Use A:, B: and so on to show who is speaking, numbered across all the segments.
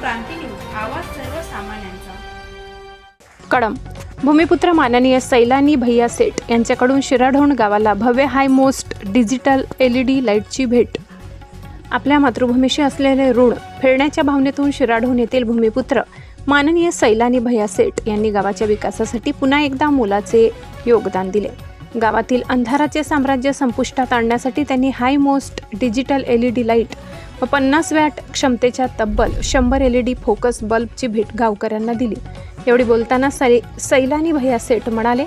A: क्रांती news आवाज सर्वसामान्यांचा.
B: कडम. भूमिपुत्र माननीय सैलानी भैया सेठ यांच्याकडून शिराढोण गावाला भव्य high mast digital L E D लाईटची भेट. आपल्या मातृभूमीशी असलेले ऋण फेडण्याच्या भावनेतून शिराढोण येथील भूमिपुत्र माननीय सैलानी भैया सेठ यांनी गावाच्या विकासासाठी पुन्हा एकदा मोलाचे योगदान दिले. गावातील अंधाराचे साम्राज्य संपुष्टात आणण्यासाठी त्यांनी high mast digital L E D light व पन्नास वॅट क्षमतेच्या तब्बल शंभर एल ई डी फोकस बल्बची भेट गावकऱ्यांना दिली. एवढी बोलताना सै सैलानी भैया सेठ म्हणाले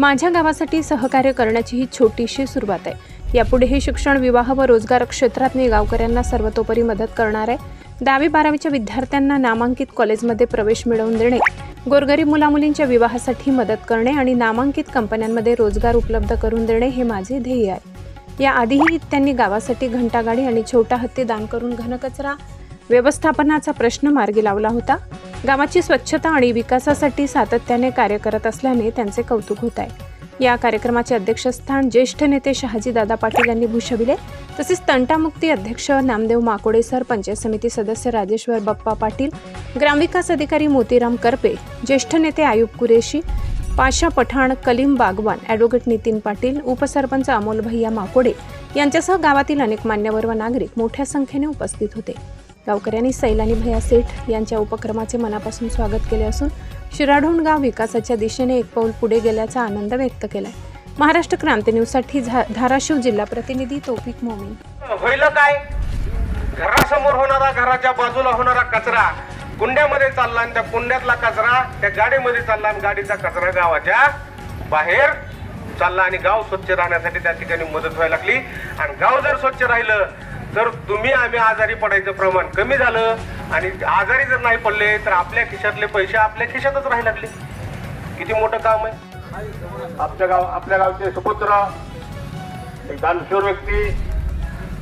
B: माझ्या गावासाठी सहकार्य करण्याची ही छोटीशी सुरुवात आहे. यापुढेही शिक्षण विवाह व रोजगार क्षेत्रात मी गावकऱ्यांना सर्वतोपरी मदत करणार आहे. दहावी बारावीच्या विद्यार्थ्यांना नामांकित कॉलेजमध्ये प्रवेश मिळवून देणे गोरगरीब मुलामुलींच्या विवाहासाठी मदत करणे आणि नामांकित कंपन्यांमध्ये रोजगार उपलब्ध करून देणे हे माझे ध्येय आहे. याआधीही त्यांनी गावासाठी घंटागाडी आणि छोटा हत्ती दान करून घनकचरा व्यवस्थापनाचा प्रश्न मार्गी लावला होता. गावाची स्वच्छता आणि विकासासाठी सातत्याने कार्य करत असल्याने त्यांचे कौतुक होत आहे. या कार्यक्रमाचे अध्यक्षस्थान ज्येष्ठ नेते शहाजीदादा पाटील यांनी भूषविले. तसेच तंटामुक्ती अध्यक्ष नामदेव माकोडे सर पंचायत समिती सदस्य राजेश्वर बप्पा पाटील ग्रामविकास अधिकारी मोतीराम करपे ज्येष्ठ नेते आयुब कुरेशी पाशा पठाण कलीम बागवान ॲडव्होकेट नितीन पाटील उपसरपंच अमोल भैया माकोडे यांच्यासह गावातील अनेक मान्यवर व नागरिक मोठ्या संख्येने उपस्थित होते. गावकऱ्यांनी सैलानी भैया सेठ यांच्या उपक्रमाचे मनापासून स्वागत केले असून शिराढोण गाव विकासाच्या दिशेने एक पाऊल पुढे गेल्याचा आनंद व्यक्त केलाय. महाराष्ट्र क्रांती न्यूजसाठी झा- धाराशिव जिल्हा प्रतिनिधी तोपिक मोमीन.
C: होईल काय? घरासमोर होणारा घराच्या बाजूला होणारा कचरा कुंड्यामध्ये चालला आणि त्या कुंड्यातला कचरा त्या गाडीमध्ये चालला आणि गाडीचा कचरा गावाच्या बाहेर चालला आणि गाव स्वच्छ राहण्यासाठी त्या ठिकाणी मदत व्हायला लागली. आणि गाव जर स्वच्छ राहिलं तर तुम्ही आम्ही आजारी पडायचं प्रमाण कमी झालं. आणि आजारी जर नाही पडले तर आपल्या खिशातले पैसे आपल्या खिशातच राहायला लागले. किती मोठं काम आहे.
D: आपल्या गाव आपल्या गावचे सुपुत्र एक दानशूर व्यक्ती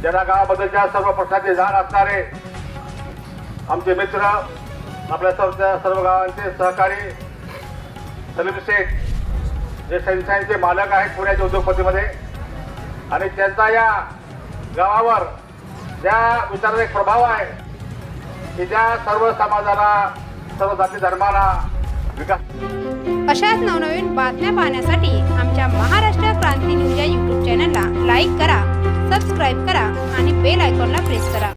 D: ज्यांना गावाबद्दलच्या सर्व प्रश्नाचे जाण असणारे आमचे मित्र आपल्या सर्व सर्व गावांचे सहकारी सलीम शेख जे सेन्साईनचे मालक आहेत पुण्याच्या उद्योगपतीमध्ये आणि त्यांचा या गावावर ज्या विचाराचा एक प्रभाव आहे की ज्या सर्व समाजाला सर्व जाती धर्माला विकास
A: अशाच नवनवीन बातम्या पाहण्यासाठी आमच्या महाराष्ट्र क्रांती न्यूज या यूट्यूब चॅनलला लाईक करा सबस्क्राईब करा आणि बेल आयकॉनला प्रेस करा.